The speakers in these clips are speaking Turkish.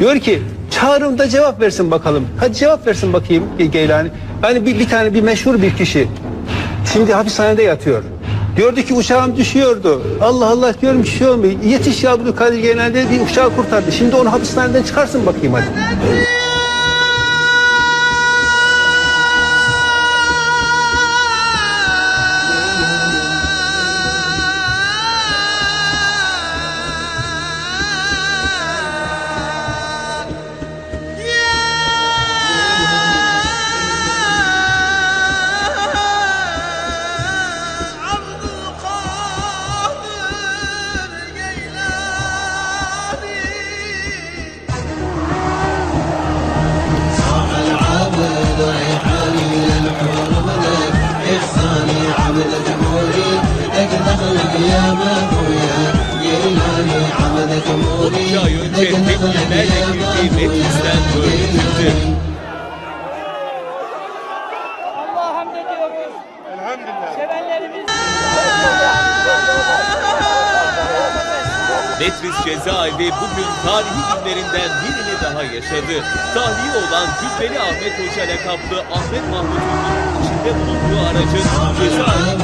Diyor ki çağırın da cevap versin bakalım. Hadi cevap versin bakayım Ge- Geylani. Hani bir, bir tane bir meşhur bir kişi. Şimdi hapishanede yatıyor. Diyordu ki uçağım düşüyordu. Allah Allah diyorum bir şey olmuyor. Yetiş ya Abdülkadir Geylani bir uçağı kurtardı. Şimdi onu hapishaneden çıkarsın bakayım hadi. يا ماكويا جيلاني عبد جمهوري İki ay önce لك دخلك tepkilerle يا girdiği ماكويا Metris'ten öldürüldü. Allah'a hamd ediyoruz. Elhamdülillah. Sevenlerimiz Metris cezaevi bugün tarihi günlerinden birini daha yaşadı. Tahliye olan Cübbeli Ahmet Hoca lakaplı Ahmet Mahmut Ünlü'nün içinde bulunduğu aracın cezaevi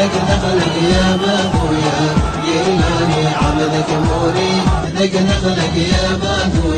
نقنق لك يا بابويا يلاني عملك موري. نقنق لك يا بابويا